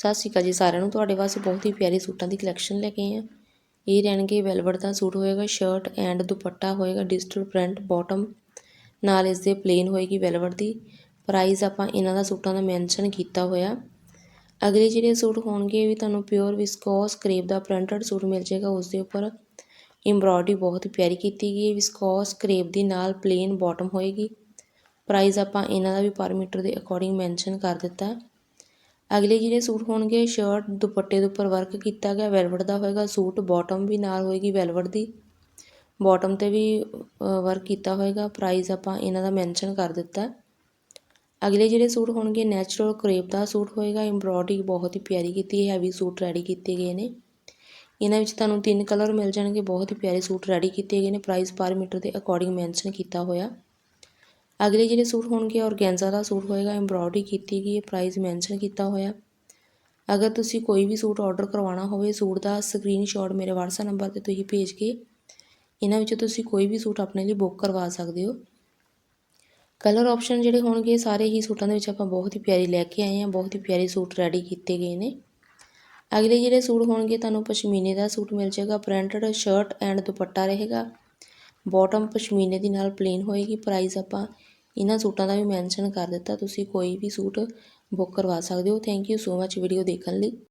ਸਤਿ ਸ਼੍ਰੀ ਅਕਾਲ ਜੀ ਸਾਰਿਆਂ ਨੂੰ। ਤੁਹਾਡੇ ਵਾਸਤੇ ਬਹੁਤ ਹੀ ਪਿਆਰੇ ਸੂਟਾਂ ਦੀ ਕਲੈਕਸ਼ਨ ਲੈ ਕੇ ਆਏ ਹਾਂ। ਇਹ ਰਹਿਣਗੇ ਵੈਲਵਟ ਦਾ ਸੂਟ ਹੋਏਗਾ ਸ਼ਰਟ ਐਂਡ ਦੁਪੱਟਾ ਹੋਏਗਾ ਡਿਜੀਟਲ ਪ੍ਰਿੰਟ ਬਾਟਮ ਨਾਲ ਇਸ ਦੇ ਪਲੇਨ ਹੋਏਗੀ ਵੈਲਵਟ ਦੀ। ਪ੍ਰਾਈਸ ਆਪਾਂ ਇਹਨਾਂ ਦਾ ਸੂਟਾਂ ਦਾ ਮੈਂਸ਼ਨ ਕੀਤਾ ਹੋਇਆ। ਅਗਲੇ ਜਿਹੜੇ ਸੂਟ ਹੋਣਗੇ ਵੀ ਤੁਹਾਨੂੰ ਪਿਓਰ ਵਿਸਕੋਸ ਕਰੇਪ ਦਾ ਪ੍ਰਿੰਟਡ ਸੂਟ ਮਿਲ ਜਾਏਗਾ ਉਸ ਦੇ ਉੱਪਰ। ਐਮਬ੍ਰੋਇਡਰੀ ਬਹੁਤ ਪਿਆਰੀ ਕੀਤੀ ਗਈ ਹੈ। ਵਿਸਕੋਸ ਕਰੇਪ ਦੀ ਨਾਲ ਪਲੇਨ ਬਾਟਮ ਹੋਏਗੀ। ਪ੍ਰਾਈਸ ਆਪਾਂ ਇਹਨਾਂ ਦਾ ਵੀ ਪਰ ਮੀਟਰ ਦੇ ਅਕੋਰਡਿੰਗ ਮੈਂਸ਼ਨ ਕਰ ਦਿੱਤਾ। ਅਗਲੇ ਜਿਹੜੇ ਸੂਟ ਹੋਣਗੇ ਸ਼ਰਟ ਦੁਪੱਟੇ ਦੇ ਉੱਪਰ ਵਰਕ ਕੀਤਾ ਗਿਆ ਵੈਲਵਟ ਦਾ ਹੋਏਗਾ ਸੂਟ ਬਾਟਮ ਵੀ ਨਾਲ ਹੋਏਗੀ ਵੈਲਵਟ ਦੀ। ਬਾਟਮ ਤੇ ਵੀ ਵਰਕ ਕੀਤਾ ਹੋਏਗਾ ਪ੍ਰਾਈਸ ਆਪਾਂ ਇਹਨਾਂ ਦਾ ਮੈਂਸ਼ਨ ਕਰ ਦਿੱਤਾ। ਅਗਲੇ ਜਿਹੜੇ ਸੂਟ ਹੋਣਗੇ ਨੈਚੁਰਲ ਕਰੇਪ ਦਾ ਸੂਟ ਹੋਏਗਾ ਐਮਬ੍ਰੋਇਡਰੀ ਬਹੁਤ ਹੀ ਪਿਆਰੀ ਕੀਤੀ ਹੈ ਹੈਵੀ ਸੂਟ ਰੈਡੀ ਕੀਤੇ ਗਏ ਨੇ। ਇਹਨਾਂ ਵਿੱਚ ਤੁਹਾਨੂੰ ਤਿੰਨ ਕਲਰ ਮਿਲ ਜਾਣਗੇ, ਬਹੁਤ ਹੀ ਪਿਆਰੇ ਸੂਟ ਰੈਡੀ ਕੀਤੇ ਗਏ ਨੇ ਪ੍ਰਾਈਸ ਪਰ ਮੀਟਰ ਦੇ ਅਕੋਰਡਿੰਗ ਮੈਂਸ਼ਨ ਕੀਤਾ ਹੋਇਆ। ਅਗਲੇ ਜਿਹੜੇ ਸੂਟ ਹੋਣਗੇ ਔਰਗੈਂਜ਼ਾ ਦਾ ਸੂਟ ਹੋਏਗਾ ਐਮਬ੍ਰੋਇਡਰੀ ਕੀਤੀ ਗਈ ਹੈ ਪ੍ਰਾਈਸ ਮੈਂਸ਼ਨ ਕੀਤਾ ਹੋਇਆ। ਅਗਰ ਤੁਸੀਂ ਕੋਈ ਵੀ ਸੂਟ ਆਰਡਰ ਕਰਵਾਉਣਾ ਹੋਵੇ ਸੂਟ ਦਾ ਸਕਰੀਨਸ਼ਾਟ ਮੇਰੇ WhatsApp ਨੰਬਰ ਤੇ ਤੁਸੀਂ ਭੇਜ ਕੇ ਇਹਨਾਂ ਵਿੱਚੋਂ ਤੁਸੀਂ ਕੋਈ ਵੀ ਸੂਟ ਆਪਣੇ ਲਈ ਬੁੱਕ ਕਰਵਾ ਸਕਦੇ ਹੋ। ਕਲਰ ਆਪਸ਼ਨ ਜਿਹੜੇ ਹੋਣਗੇ ਸਾਰੇ ਹੀ ਸੂਟਾਂ ਦੇ ਵਿੱਚ ਆਪਾਂ ਬਹੁਤ ਹੀ ਪਿਆਰੀ ਲੈ ਕੇ ਆਏ ਹਾਂ, ਬਹੁਤ ਹੀ ਪਿਆਰੇ ਸੂਟ ਰੈਡੀ ਕੀਤੇ ਗਏ ਨੇ। ਅਗਲੇ ਜਿਹੜੇ ਸੂਟ ਹੋਣਗੇ, ਤੁਹਾਨੂੰ ਪਸ਼ਮੀਨੇ ਦਾ ਸੂਟ ਮਿਲ ਜਾਏਗਾ ਪ੍ਰਿੰਟਡ ਸ਼ਰਟ ਐਂਡ ਦੁਪੱਟਾ ਰਹੇਗਾ। ਬਾਟਮ ਪਸ਼ਮੀਨੇ ਦੀ ਨਾਲ ਪਲੇਨ ਹੋਏਗੀ ਪ੍ਰਾਈਸ ਆਪਾਂ ਇਹਨਾਂ ਸੂਟਾਂ ਦਾ ਵੀ ਮੈਂਸ਼ਨ ਕਰ ਦਿੱਤਾ, ਤੁਸੀਂ ਕੋਈ ਵੀ ਸੂਟ ਬੁੱਕ ਕਰਵਾ ਸਕਦੇ ਹੋ। Thank you so much video ਦੇਖਣ ਲਈ।